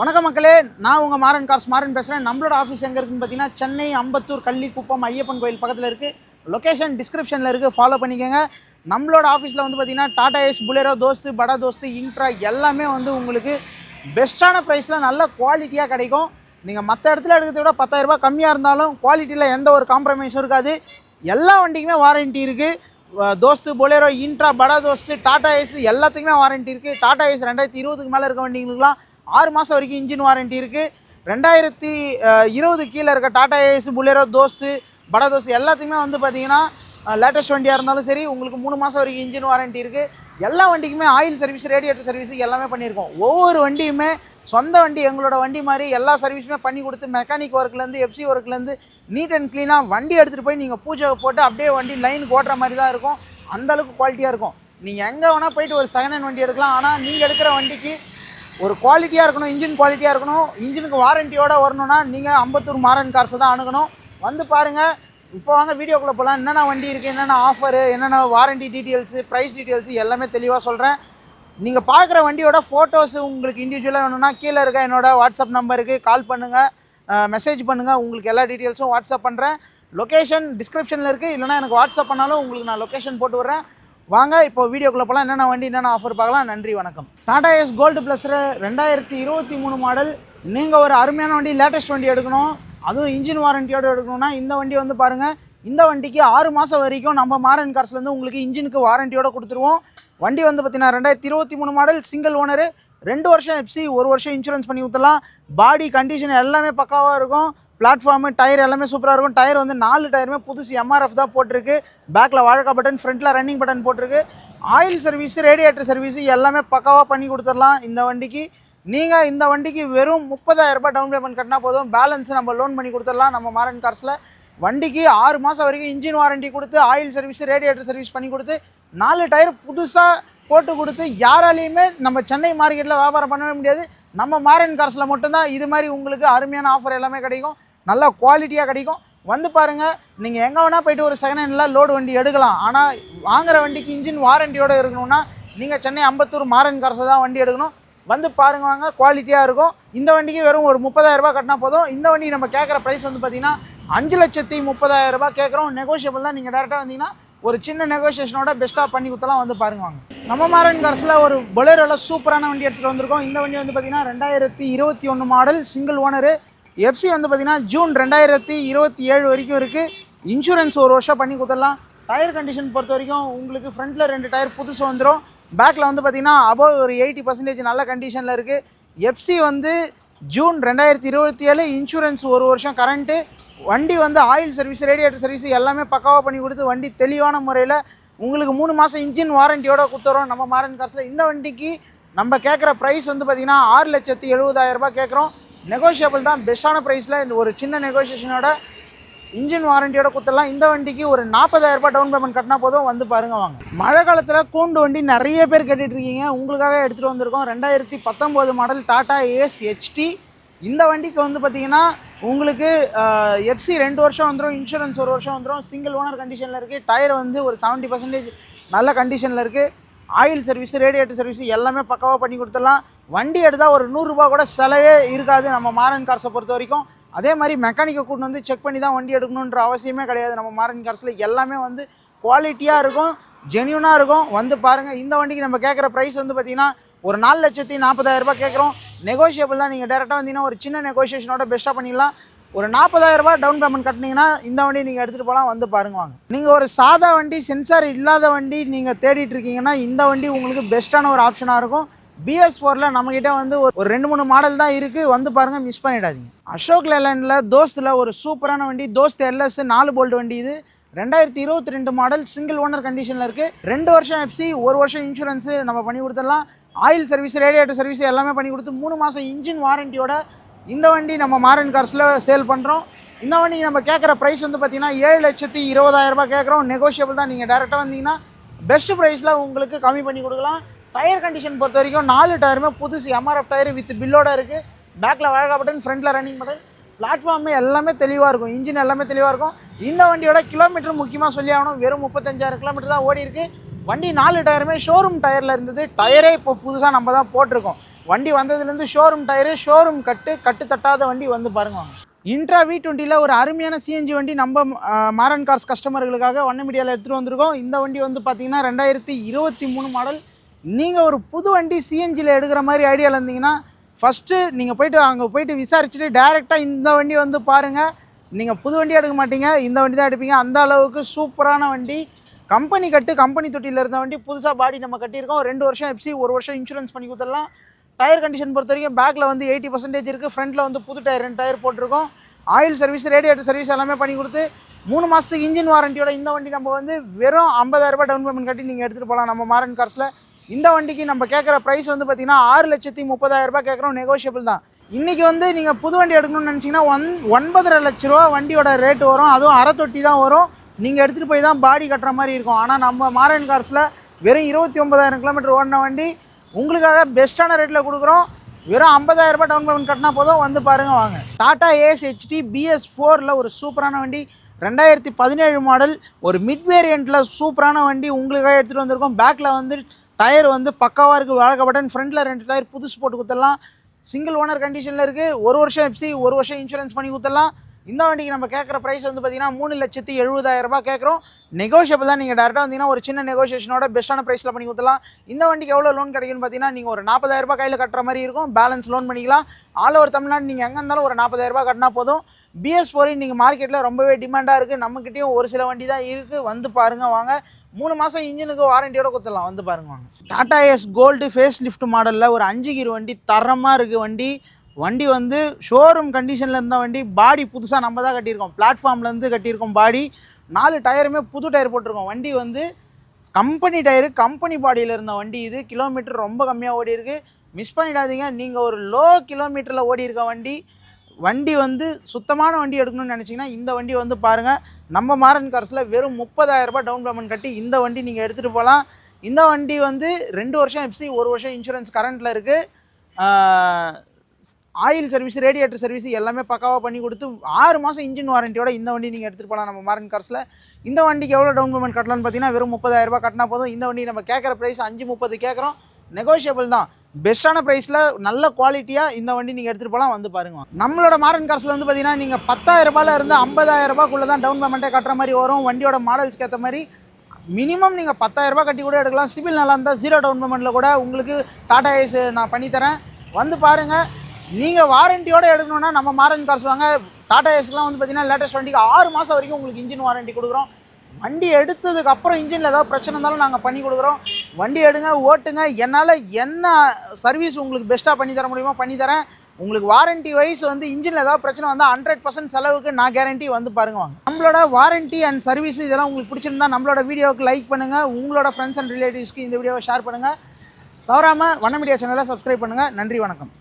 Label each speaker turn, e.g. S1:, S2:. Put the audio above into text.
S1: வணக்கம் மக்களே. நான் உங்கள் மாறன் கார்ஸ் மாறன் பேசுகிறேன் நம்மளோட ஆஃபீஸ் எங்கே இருக்குன்னு பார்த்தீங்கன்னா சென்னை அம்பத்தூர் கள்ளிக்குப்பம் ஐயப்பன் கோயில் பக்கத்தில் இருக்குது லொக்கேஷன் டிஸ்கிரிப்ஷனில் இருக்குது ஃபாலோ பண்ணிக்கோங்க. நம்மளோட ஆஃபீஸில் வந்து பார்த்தீங்கன்னா டாடா ஏஸ் புலேரோ தோஸ்து படா தோஸ்து இன்ட்ரா எல்லாமே வந்து உங்களுக்கு பெஸ்ட்டான ப்ரைஸில் நல்ல குவாலிட்டியாக கிடைக்கும். நீங்கள் மற்ற இடத்துல எடுக்கிறத விட பத்தாயிரரூபா கம்மியாக இருந்தாலும் குவாலிட்டியில் எந்த ஒரு காம்ப்ரமைஸும் இருக்காது. எல்லா வண்டிக்குமே வாரண்ட்டி இருக்குது Dost Bolero Intra Bada Dost Tata Ace எல்லாத்துக்குமே வாரண்ட்டி இருக்குது டாடா ஏஸ் ரெண்டாயிரத்தி இருபதுக்கு மேலே இருக்க வண்டிங்களுக்குலாம் ஆறு மாதம் வரைக்கும் இன்ஜின் வாரண்ட்டி இருக்குது ரெண்டாயிரத்தி இருபது கீழே இருக்க டாடா ஏஸ் புலேரோ தோஸ்து படா தோஸ்து எல்லாத்துக்குமே வந்து பார்த்தீங்கன்னா லேட்டஸ்ட் வண்டியாக இருந்தாலும் சரி உங்களுக்கு மூணு மாதம் வரைக்கும் இன்ஜின் வாரண்ட்டி இருக்குது எல்லா வண்டிக்குமே ஆயில் சர்வீஸ் ரேடியேட்டர் சர்வீஸ் எல்லாமே பண்ணியிருக்கோம். ஒவ்வொரு வண்டியுமே சொந்த வண்டி எங்களோட வண்டி மாதிரி எல்லா சர்வீஸுமே பண்ணி கொடுத்து மெக்கானிக் ஒர்க்லேருந்து எஃப்சி ஒர்க்லேருந்து நீட் அண்ட் க்ளீனாக வண்டி எடுத்துகிட்டு போய் நீங்கள் பூஜை போட்டு அப்படியே வண்டி லைனுக்கு ஓட்டுற மாதிரி தான் இருக்கும். அந்தளவுக்கு குவாலிட்டியாக இருக்கும். நீங்கள் எங்கே வேணால் போயிட்டு ஒரு செகண்ட் ஹேண்ட் வண்டி எடுக்கலாம். ஆனால் நீங்கள் எடுக்கிற வண்டிக்கு ஒரு குவாலிட்டியாக இருக்கணும் இன்ஜின் குவாலிட்டியாக இருக்கணும் இன்ஜினுக்கு வாரண்டியோட வரணும்னா நீங்கள் அம்பத்தூர் மாறன் கார்ஸை தான் அணுகணும். வந்து பாருங்கள் இப்போ வாங்க வீடியோக்குள்ளே போகலாம் என்னென்ன வண்டி இருக்குது என்னென்ன ஆஃபரு என்னென்ன வாரண்டி டீட்டெயில்ஸு ப்ரைஸ் டீட்டெயில்ஸு எல்லாமே தெளிவாக சொல்கிறேன் நீங்கள் பார்க்குற வண்டியோட ஃபோட்டோஸ் உங்களுக்கு இண்டிவிஜுவலாக வேணும்னா கீழே இருக்க என்னோடய வாட்ஸ்அப் நம்பருக்கு கால் பண்ணுங்கள் மெசேஜ் பண்ணுங்கள் உங்களுக்கு எல்லா டீட்டெயில்ஸும் வாட்ஸ்அப் பண்ணுறேன் லொக்கேஷன் டிஸ்கிரிப்ஷனில் இருக்குது இல்லைனா எனக்கு வாட்ஸ்அப் பண்ணாலும் உங்களுக்கு நான் லொக்கேஷன் போட்டு விட்றேன். வாங்க இப்போ வீடியோக்குள்ளே போகலாம் என்னென்ன வண்டி என்னென்ன ஆஃபர் பார்க்கலாம். நன்றி வணக்கம். டாடா எஸ் கோல்டு ப்ளஸில் ரெண்டாயிரத்தி இருபத்தி மூணு மாடல் நீங்கள் ஒரு அருமையான வண்டி லேட்டஸ்ட் வண்டி எடுக்கணும். அதுவும் இன்ஜின் வாரண்டியோடு எடுக்கணும்னா இந்த வண்டி வந்து பாருங்கள் இந்த வண்டிக்கு ஆறு மாதம் வரைக்கும் நம்ம மாரன் கார்ஸ்லேருந்து உங்களுக்கு இன்ஜினுக்கு வாரண்டியோடு கொடுத்துருவோம். வண்டி வந்து பார்த்தீங்கன்னா ரெண்டாயிரத்தி இருபத்தி மூணு மாடல் சிங்கிள் ஓனரு ரெண்டு வருஷம் எப்சி ஒரு வருஷம் இன்சூரன்ஸ் பண்ணி ஊற்றலாம் பாடி கண்டிஷன் எல்லாமே பக்காவாக இருக்கும். பிளாட்ஃபார்மு டயர் எல்லாமே சூப்பராக இருக்கும். டயர் வந்து நாலு டயருமே புதுசு எம்ஆர்எஃப் தான் போட்டிருக்கு. பேக்கில் வாழக்கா பட்டன் ஃப்ரண்ட்டில் ரன்னிங் பட்டன் போட்டிருக்கு. ஆயில் சர்வீஸு ரேடியேட்டர் சர்வீஸ் எல்லாமே பக்காவாக பண்ணி கொடுத்துடலாம் இந்த வண்டிக்கு. நீங்கள் இந்த வண்டிக்கு வெறும் முப்பதாயிரரூபா டவுன் பேமெண்ட் கட்டினா போதும். பேலன்ஸ் நம்ம லோன் பண்ணி கொடுத்துடலாம் நம்ம மாரன் கார்ஸில் வண்டிக்கு ஆறு மாதம் வரைக்கும் இன்ஜின் வாரண்டி கொடுத்து ஆயில் சர்வீஸ் ரேடியேட்டர் சர்வீஸ் பண்ணி கொடுத்து நாலு டயர் புதுசாக போட்டு கொடுத்து யாராலையுமே நம்ம சென்னை மார்க்கெட்டில் வியாபாரம் பண்ணவே முடியாது. நம்ம மாரன் கார்ஸில் மட்டும்தான் இது மாதிரி உங்களுக்கு அருமையான ஆஃபர் எல்லாமே கிடைக்கும். நல்ல குவாலிட்டியாக கிடைக்கும். வந்து பாருங்கள் நீங்கள் எங்கே வேணால் போயிட்டு ஒரு செகண்ட் ஹேண்டில் லோடு வண்டி எடுக்கலாம். ஆனால் வாங்குகிற வண்டிக்கு இன்ஜின் வாரண்டியோடு இருக்கணும்னா நீங்கள் சென்னை அம்பத்தூர் மாரன் கரசு தான் வண்டி எடுக்கணும். வந்து பாருங்க வாங்க குவாலிட்டியாக இருக்கும். இந்த வண்டிக்கு வெறும் ஒரு முப்பதாயிரரூபா கட்டினா போதும். இந்த வண்டி நம்ம கேட்குற ப்ரைஸ் வந்து பார்த்தீங்கன்னா அஞ்சு லட்சத்தி முப்பதாயிரரூபா கேட்குறோம். நெகோஷியபிள் தான். நீங்கள் டேரெக்டாக வந்தீங்கன்னா ஒரு சின்ன நெகோசியேஷனோட பெஸ்ட்டாக பண்ணி கொடுத்தலாம் வந்து பாருங்க வாங்க. நம்ம மாரன் கார்ஸில் ஒரு பொலேரோவில் சூப்பரான வண்டி எடுத்துகிட்டு வந்திருக்கோம். இந்த வண்டி வந்து பார்த்தீங்கன்னா ரெண்டாயிரத்தி இருபத்தி ஒன்று மாடல் சிங்கிள் ஓனரு எஃப்சி வந்து பார்த்தீங்கன்னா ஜூன் ரெண்டாயிரத்தி இருபத்தி ஏழு வரைக்கும் இருக்குது இன்சூரன்ஸ் ஒரு வருஷம் பண்ணி கொடுத்துடலாம். டயர் கண்டிஷன் பொறுத்த வரைக்கும் உங்களுக்கு ஃப்ரண்ட்டில் ரெண்டு டயர் புதுசு வந்துடும் பேக்கில் வந்து பார்த்தீங்கன்னா அபோவ் ஒரு எயிட்டி பர்சன்டேஜ் நல்ல கண்டிஷனில் இருக்குது எஃப்சி வந்து ஜூன் ரெண்டாயிரத்தி இருபத்தி ஏழு இன்சூரன்ஸ் ஒரு வருஷம் கரண்ட்டு வண்டி வந்து ஆயில் சர்வீஸ் ரேடியேட்டர் சர்வீஸ் எல்லாமே பக்காவாக பண்ணி கொடுத்து வண்டி தெளிவான முறையில் உங்களுக்கு மூணு மாதம் இன்ஜின் வாரண்டியோட கொடுத்துறோம். நம்ம மாரன் காசில் இந்த வண்டிக்கு நம்ம கேட்குற ப்ரைஸ் வந்து பார்த்திங்கன்னா ஆறு லட்சத்தி எழுபதாயிரரூபா கேட்குறோம் நெகோஷியபிள் தான். பெஸ்ட்டான ப்ரைஸில் இந்த ஒரு சின்ன நெகோசியேஷனோட இன்ஜின் வாரண்டியோட கொடுத்துடலாம். இந்த வண்டிக்கு ஒரு 40000 ரூபாய் டவுன் பேமெண்ட் கட்டினா போதும். வந்து பாருங்க வாங்க. மழை காலத்தில் கூண்டு வண்டி நிறைய பேர் கேட்டுட்டு இருக்கீங்க. உங்களுக்காக எடுத்துகிட்டு வந்திருக்கோம். ரெண்டாயிரத்தி பத்தொம்போது மாடல் டாடா ஏஎஸ் ஹெச்டி இந்த வண்டிக்கு வந்து பார்த்தீங்கன்னா உங்களுக்கு எஃப்சி ரெண்டு வருஷம் வந்துடும் இன்சூரன்ஸ் ஒரு வருஷம் வந்துடும் சிங்கிள் ஓனர் கண்டிஷனில் இருக்குது டயர் வந்து ஒரு செவன்ட்டி பர்சன்டேஜ் நல்ல கண்டிஷனில் இருக்குது ஆயில் சர்வீஸ் ரேடியேட்டர் சர்வீஸ் எல்லாமே பக்காவாக பண்ணி கொடுத்துடலாம். வண்டி எடுத்தால் ஒரு நூறுரூபா கூட செலவே இருக்காது நம்ம மாரன் கார்ஸை பொறுத்த வரைக்கும். அதே மாதிரி மெக்கானிக்கை கூட்டு வந்து செக் பண்ணி தான் வண்டி எடுக்கணுன்ற அவசியமே கிடையாது. நம்ம மாரன் கார்ஸில் எல்லாமே வந்து குவாலிட்டியாக இருக்கும் ஜென்யூனாக இருக்கும். வந்து பாருங்கள் இந்த வண்டிக்கு நம்ம கேட்குற ப்ரைஸ் வந்து பார்த்தீங்கன்னா ஒரு நாலு லட்சத்தி நாற்பதாயிரரூபா கேட்குறோம். நெகோஷியபிள் தான். நீங்கள் டேரெக்டாக வந்தீங்கன்னா ஒரு சின்ன நெகோஷியேஷனோட பெஸ்ட்டாக பண்ணிடலாம். ஒரு 40000 ரூபாய் டவுன் பேமெண்ட் கட்டினீங்கன்னா இந்த வண்டி நீங்கள் எடுத்துகிட்டு போகலாம் வந்து பாருங்க வாங்க. நீங்கள் ஒரு சாதா வண்டி சென்சார் இல்லாத வண்டி நீங்கள் தேடிட்டு இருக்கீங்கன்னா இந்த வண்டி உங்களுக்கு பெஸ்ட்டான ஒரு ஆப்ஷனாக இருக்கும். பிஎஸ் ஃபோரில் நம்மக்கிட்ட வந்து ஒரு ரெண்டு மூணு மாடல் தான் இருக்குது வந்து பாருங்கள் மிஸ் பண்ணிடாதீங்க. அசோக் லேலண்டில் தோஸ்தில் ஒரு சூப்பரான வண்டி தோஸ்த் எல்எஸ் நாலு போல்ட் வண்டி இது. ரெண்டாயிரத்தி இருபத்தி ரெண்டு மாடல் சிங்கிள் ஓனர் கண்டிஷனில் இருக்குது ரெண்டு வருஷம் எஃப்சி ஒரு வருஷம் இன்சூரன்ஸு நம்ம பண்ணி கொடுத்துடலாம். ஆயில் சர்வீஸ் ரேடியேட்டர் சர்வீஸ் எல்லாமே பண்ணி கொடுத்து மூணு மாதம் இன்ஜின் வாரண்டியோட இந்த வண்டி நம்ம மாரன் கார்ஸில் சேல் பண்ணுறோம். இந்த வண்டி நம்ம கேட்குற ப்ரைஸ் வந்து பார்த்தீங்கன்னா ஏழு லட்சத்தி இருபதாயிரம் ரூபாய் கேட்குறோம். நெகோஷியபிள் தான். நீங்கள் டேரெக்டாக வந்தீங்கன்னா பெஸ்ட் ப்ரைஸில் உங்களுக்கு கம்மி பண்ணி கொடுக்கலாம். டயர் கண்டிஷன் பொறுத்த வரைக்கும் நாலு டயருமே புதுசு. எம்ஆர்எஃப் டயர் வித் பில்லோட இருக்குது பேக்கில் வழக்கா பட்டன் ஃப்ரண்ட்டில் ரன்னிங் பட்டன் பிளாட்ஃபார்மே எல்லாமே தெளிவாக இருக்கும். இன்ஜின் எல்லாமே தெளிவாக இருக்கும். இந்த வண்டியோட கிலோமீட்டர் முக்கியமாக சொல்லி ஆகணும். வெறும் முப்பத்தஞ்சாயிரம் கிலோமீட்டர் தான் ஓடி இருக்குது வண்டி நாலு டயருமே ஷோரூம் டயரில் இருந்தது. டயரே இப்போ புதுசாக நம்ம தான் போட்டிருக்கோம். வண்டி வந்ததுலேருந்து ஷோரூம் டயரு ஷோரூம் கட்டு கட்டு தட்டாத வண்டி வந்து பாருங்க வாங்க. இன்ட்ரா வி டுவெண்ட்டியில் ஒரு அருமையான சிஎன்ஜி வண்டி நம்ம மாரன் கார்ஸ் கஸ்டமர்களுக்காக வண்ண மீடியாவில் எடுத்துகிட்டு வந்திருக்கோம். இந்த வண்டி வந்து பார்த்தீங்கன்னா ரெண்டாயிரத்தி இருபத்தி மூணு மாடல் நீங்கள் ஒரு புது வண்டி சிஎன்ஜியில் எடுக்கிற மாதிரி ஐடியாவில் இருந்தீங்கன்னா ஃபஸ்ட்டு நீங்கள் போயிட்டு அங்கே போயிட்டு விசாரிச்சுட்டு டேரெக்டாக இந்த வண்டி வந்து பாருங்கள் நீங்கள் புது வண்டி எடுக்க மாட்டீங்க. இந்த வண்டி தான் எடுப்பீங்க. அந்த அளவுக்கு சூப்பரான வண்டி. கம்பெனி கட்டு கம்பெனி தொட்டியில் இருந்த வண்டி புதுசாக பாடி நம்ம கட்டியிருக்கோம். ரெண்டு வருஷம் எப்சி ஒரு வருஷம் இன்சூரன்ஸ் பண்ணி கொடுத்துடலாம். டயர் கண்டிஷன் பொறுத்த வரைக்கும் பேக்கில் வந்து எயிட்டி பர்சன்டேஜ் இருக்குது ஃப்ரண்ட்டில் வந்து புது டயர் ரெண்டு டயர் போட்டிருக்கோம். ஆயில் சர்வீஸ் ரேடியேட்டர் சர்வீஸ் எல்லாமே பண்ணி கொடுத்து மூணு மாதத்துக்கு இன்ஜின் வாரண்டியோட இந்த வண்டி நம்ம வந்து வெறும் ஐம்பதாயிரரூபா டவுன் பேமெண்ட் கட்டி நீங்கள் எடுத்துகிட்டு போகலாம் நம்ம மாரன் கார்ஸில் இந்த வண்டிக்கு நம்ம கேட்குற ப்ரைஸ் வந்து பார்த்தீங்கன்னா ஆறு லட்சத்தி முப்பதாயிரரூபா கேட்குறோம் நெகோஷியபிள் தான். இன்றைக்கி வந்து நீங்கள் புது வண்டி எடுக்கணும்னு நினச்சிங்கன்னா ஒன் ஒன்பதரை லட்ச ரூபா வண்டியோட ரேட் வரும். அதுவும் அரை தொட்டி தான் வரும். நீங்கள் எடுத்துகிட்டு போய் தான் பாடி கட்டுற மாதிரி இருக்கும். ஆனால் நம்ம மாரன் கார்ஸில் வெறும் இருபத்தி ஒன்பதாயிரம் கிலோமீட்டர் ஓடின வண்டி உங்களுக்காக பெஸ்ட்டான ரேட்டில் கொடுக்குறோம். வெறும் 50000 ரூபாய் டவுன் பேமெண்ட் கட்டினா போதும். வந்து பாருங்க வாங்க. டாடா ஏஎஸ்ஹெச்டி பிஎஸ் ஃபோரில் ஒரு சூப்பரான வண்டி ரெண்டாயிரத்தி பதினேழு மாடல் ஒரு மிட் வேரியண்ட்டில் சூப்பரான வண்டி உங்களுக்காக எடுத்துகிட்டு வந்திருக்கோம். பேக்கில் வந்து டயர் வந்து பக்காவாக இருக்குது வழக்கப்பட்டன் ஃப்ரண்ட்டில் ரெண்டு டயர் புதுசு போட்டு கொடுத்துடலாம். சிங்கிள் ஓனர் கண்டிஷனில் இருக்குது ஒரு வருஷம் எஃப்சி ஒரு வருஷம் இன்சூரன்ஸ் பண்ணி கொடுத்துடலாம். இந்த வண்டிக்கு நம்ம கேட்குற ப்ரைஸ் வந்து பார்த்தீங்கன்னா மூணு லட்சத்தி எழுபதாயிரம் ரூபாய் கேட்குறோம் நெகோஷியபிள் தான் நீங்கள் டேரெக்டாக வந்தீங்கன்னா ஒரு சின்ன நெகோஷியேஷனோட பெஸ்ட்டான ப்ரைஸில் பண்ணி கொடுத்துலாம் இந்த வண்டிக்கு எவ்வளோ லோன் கிடைக்கும்னு பார்த்தீங்கன்னா நீங்கள் ஒரு 40000 ரூபாய் கையில் கட்டுற மாதிரி இருக்கும். பேலன்ஸ் லோன் பண்ணிக்கலாம். ஆல் ஓவர் தமிழ்நாடு நீங்கள் எங்கே இருந்தாலும் ஒரு 40000 ரூபாய் கட்டினா போதும். பிஎஸ் ஃபோர் நீங்கள் மார்க்கெட்டில் ரொம்பவே டிமாண்டாக இருக்குது நம்மக்கிட்டேயும் ஒரு சில வண்டி தான் இருக்குது வந்து பாருங்கள் வாங்க. மூணு மாதம் இன்ஜினுக்கு வாரண்டியோட கொடுத்துடலாம். வந்து பாருங்க வாங்க. Tata Ace gold face lift மாடலில் ஒரு அஞ்சு கீர் வண்டி தரமாக இருக்குது வண்டி. வண்டி வந்து ஷோரூம் கண்டிஷனில் இருந்த வண்டி பாடி புதுசாக நம்ம தான் கட்டியிருக்கோம். பிளாட்ஃபார்ம்லேருந்து கட்டியிருக்கோம் பாடி நாலு டயருமே புது டயர் போட்டிருக்கோம். வண்டி வந்து கம்பெனி டயரு கம்பெனி பாடியில் இருந்த வண்டி இது. கிலோமீட்டர் ரொம்ப கம்மியாக ஓடி இருக்குது மிஸ் பண்ணிடாதீங்க. நீங்கள் ஒரு லோ கிலோமீட்டரில் ஓடி இருக்க வண்டி வண்டி வந்து சுத்தமான வண்டி எடுக்கணும்னு நினச்சிங்கன்னா இந்த வண்டி வந்து பாருங்கள் நம்ம மாறன் கார்ஸில் வெறும் முப்பதாயிரரூபா டவுன் பேமெண்ட் கட்டி இந்த வண்டி நீங்கள் எடுத்துகிட்டு போகலாம் இந்த வண்டி வந்து ரெண்டு வருஷம் எப்சி ஒரு வருஷம் இன்சூரன்ஸ் கரண்ட்டில் இருக்குது ஆயில் சர்வீஸ் ரேடியேட்டர் சர்வீஸ் எல்லாமே பக்காவாக பண்ணி கொடுத்து ஆறு மாதம் இன்ஜின் வாரண்டியோட இந்த வண்டி நீங்கள் எடுத்துகிட்டு போகலாம் நம்ம மாரன் கார்ஸில் இந்த வண்டிக்கு எவ்வளோ டவுன் பேமெண்ட் கட்டலான்னு பார்த்தீங்கன்னா வெறும் முப்பதாயிரரூபா கட்டினா போதும். இந்த வண்டி நம்ம கேட்குற ப்ரைஸ் அஞ்சு முப்பது கேட்குறோம் நெகோஷியபிள் தான். பெஸ்ட்டான ப்ரைஸில் நல்ல குவாலிட்டியாக இந்த வண்டி நீங்கள் எடுத்துகிட்டு போகலாம் வந்து பாருங்க. நம்மளோட மாரன் கார்ஸில் வந்து பார்த்தீங்கன்னா நீங்கள் பத்தாயிரம் ரூபாயில இருந்து ஐம்பதாயிரம் தான் டவுன் பேமெண்ட்டே கட்டுற மாதிரி வரும். வண்டியோட மாடல்ஸ்க்கு ஏற்ற மாதிரி மினிமம் நீங்கள் பத்தாயிரரூபா கட்டி கூட எடுக்கலாம். சிவில் நல்லா இருந்தால் ஜீரோ டவுன் பேமெண்ட்டில் கூட உங்களுக்கு டாடா ஏஸ் நான் பண்ணித்தரேன். வந்து பாருங்கள் நீங்கள் வாரண்டியோடு எடுக்கணும்னா நம்ம மாரன் கார்ஸ் வாங்க. டாடா ஏஸ்க்குலாம் வந்து பார்த்தீங்கன்னா லேட்டஸ்ட் வண்டிக்கு ஆறு மாதம் வரைக்கும் உங்களுக்கு இன்ஜின் வாரண்டி கொடுக்குறோம். வண்டி எடுத்ததுக்கு அப்புறம் இன்ஜினில் ஏதாவது பிரச்சனை இருந்தாலும் நாங்கள் பண்ணி கொடுக்குறோம். வண்டி எடுங்க ஓட்டுங்க. என்னால் என்ன சர்வீஸ் உங்களுக்கு பெஸ்ட்டாக பண்ணி தர முடியுமோ பண்ணி தரேன். உங்களுக்கு வாரண்டி வைஸ் வந்து இன்ஜினில் ஏதாவது பிரச்சனை வந்தால் ஹண்ட்ரட் பர்சன்ட் செலவுக்கு நான் கேரண்டி வந்து பாருங்க வாங்க. நம்மளோட வாரண்டி அண்ட் சர்வீஸ் இதெல்லாம் உங்களுக்கு பிடிச்சிருந்தா நம்மளோட வீடியோவுக்கு லைக் பண்ணுங்கள் உங்களோட ஃப்ரெண்ட்ஸ் அண்ட் ரிலேட்டிவ்ஸ்க்கு இந்த வீடியோவை ஷேர் பண்ணுங்கள் தவறாமல் வண்ண மீடியா சேனலை சப்ஸ்கிரைப் பண்ணுங்கள் நன்றி வணக்கம்.